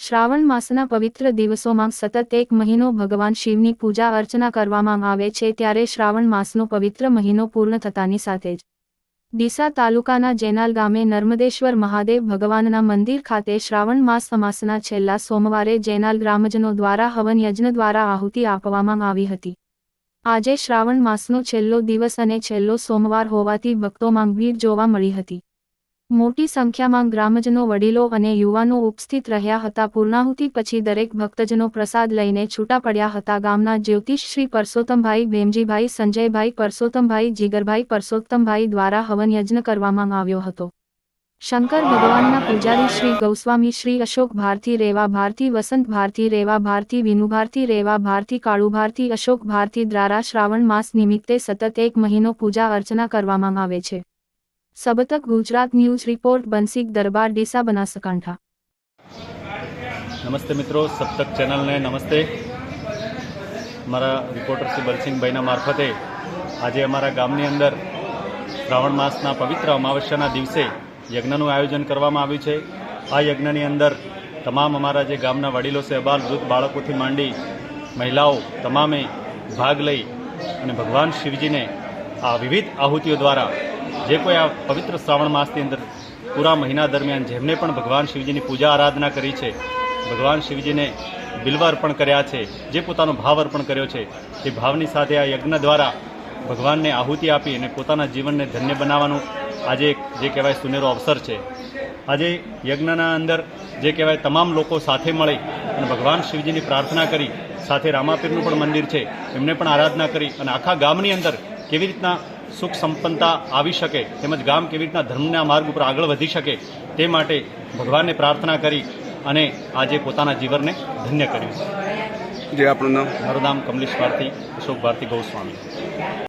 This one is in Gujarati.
શ્રાવણ માસના પવિત્ર દિવસોમાં સતત એક મહિનો ભગવાન શિવની પૂજા અર્ચના કરવામાં આવે છે ત્યારે શ્રાવણ માસનો પવિત્ર મહિનો પૂર્ણ થતાની સાથે જ. ડીસા તાલુકાના જેનાલ ગામે નર્મદેશ્વર મહાદેવ ભગવાનના મંદિર ખાતે શ્રાવણ માસ અમાસના છેલ્લા સોમવારે જેનાલ ગ્રામજનો દ્વારા હવન યજ્ઞ દ્વારા આહુતિ આપવામાં આવી હતી. આજે શ્રાવણ માસનો છેલ્લો દિવસ અને છેલ્લો સોમવાર હોવાથી ભક્તોમાં ભીડ જોવા મળી હતી. મોટી સંખ્યામાં ગ્રામજનો, વડીલો અને યુવાનો ઉપસ્થિત રહ્યા હતા. પૂર્ણાહુતિ પછી દરેક ભક્તજનો પ્રસાદ લઈને છૂટા પડ્યા હતા. ગામના જ્યોતિષ શ્રી પરસોત્તમભાઈ ભેમજીભાઈ, સંજયભાઈ પરસોત્તમભાઈ, જીગરભાઈ પરસોત્તમભાઈ દ્વારા હવન યજ્ઞ કરવામાં આવ્યો હતો. શંકર ભગવાનના પૂજારી શ્રી ગૌસ્વામી, શ્રી અશોક ભારતી રેવા, ભારતી વસંત ભારતી રેવા, ભારતી વિનુ ભારતી રેવા, ભારતી કાળુ ભારતી, અશોક ભારતી દ્વારા શ્રાવણ માસ નિમિત્તે સતત એક મહિનો પૂજા અર્ચના કરવામાં આવે છે. Sabtak Gujarat news report Bansik Darbar Deesa Banaskantha. નમસ્તે મિત્રો સપ્તક ચેનલને નમસ્તે. મારા રિપોર્ટર શ્રી બલસિંહભાઈના મારફતે આજે અમારા ગામની અંદર શ્રાવણ માસના પવિત્ર અમાવસ્યાના દિવસે યજ્ઞનું આયોજન કરવામાં આવ્યું છે. આ યજ્ઞની અંદર તમામ અમારા જે ગામના વડીલો છે અબાલ વૃદ્ધ બાળકોથી માંડી મહિલાઓ તમામે ભાગ લઈ અને ભગવાન શિવજીને આ વિવિધ આહુતિઓ દ્વારા જે કોઈ આ પવિત્ર શ્રાવણ માસની અંદર પૂરા મહિના દરમિયાન જેમને પણ ભગવાન શિવજીની પૂજા આરાધના કરી છે, ભગવાન શિવજીને બિલ્વ અર્પણ કર્યા છે, જે પોતાનો ભાવ અર્પણ કર્યો છે તે ભાવની સાથે આ યજ્ઞ દ્વારા ભગવાનને આહુતિ આપી અને પોતાના જીવનને ધન્ય બનાવવાનું આજે જે કહેવાય સુનેરો અવસર છે. આજે યજ્ઞના અંદર જે કહેવાય તમામ લોકો સાથે મળી અને ભગવાન શિવજીની પ્રાર્થના કરી, સાથે રામાપીરનું પણ મંદિર છે, એમને પણ આરાધના કરી અને આખા ગામની અંદર કેવી રીતના સુખ સંપન્નતા આવી શકે તેમજ ગામ કેવી રીતના ધર્મના માર્ગ ઉપર આગળ વધી શકે તે માટે ભગવાનને પ્રાર્થના કરી અને આજે પોતાના જીવનને ધન્ય કર્યું છે. જે આપણું નામ? મારું નામ કમલેશ ભારતી અશોક ભારતી ગૌસ્વામી.